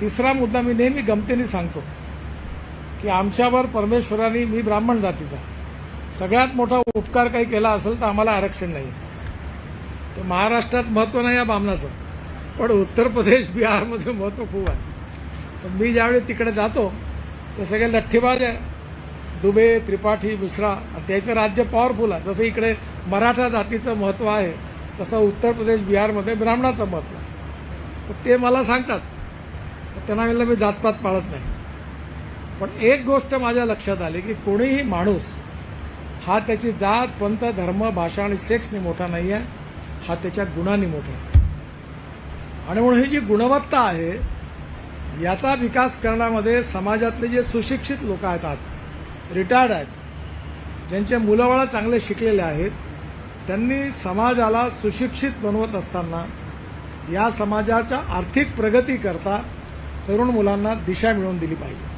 तिसरा मुद्दा मी नेहमी गमतीने सांगतो की आमच्यावर परमेश्वराने मी ब्राह्मण जातीचा. सगळ्यात मोठा उपकार काही केला असेल तर आम्हाला आरक्षण नाही. तर महाराष्ट्रात महत्त्व नाही या बामणाचं. पण उत्तर प्रदेश बिहारमध्ये महत्त्व खूप आहे. तर मी ज्यावेळी तिकडे जातो ते सगळे लठ्ठीबाज आहे. दुबे त्रिपाठी मिश्रा आणि त्याचं राज्य पॉवरफुल आहे. जसं इकडे मराठा जातीचं महत्त्व आहे तसं उत्तर प्रदेश बिहारमध्ये ब्राह्मणाचं महत्त्व आहे. तर ते मला सांगतात तर त्यांना म्हणलं मी जातपात पाळत नाही. पण एक गोष्ट माझ्या लक्षात आली की कोणीही माणूस हा त्याची जात पंथ धर्म भाषा आणि सेक्सने मोठा नाही आहे हा त्याच्या गुणांनी मोठा आहे. आणि म्हणून ही जी गुणवत्ता आहे याचा विकास करण्यामध्ये समाजातले जे सुशिक्षित लोक आहेत आज रिटायर्ड आहेत ज्यांचे मुलंबाळं चांगले शिकलेले आहेत त्यांनी समाजाला सुशिक्षित बनवत असताना या समाजाच्या आर्थिक प्रगती करता तरुण मुलांना दिशा मिळवून दिली पाहिजे.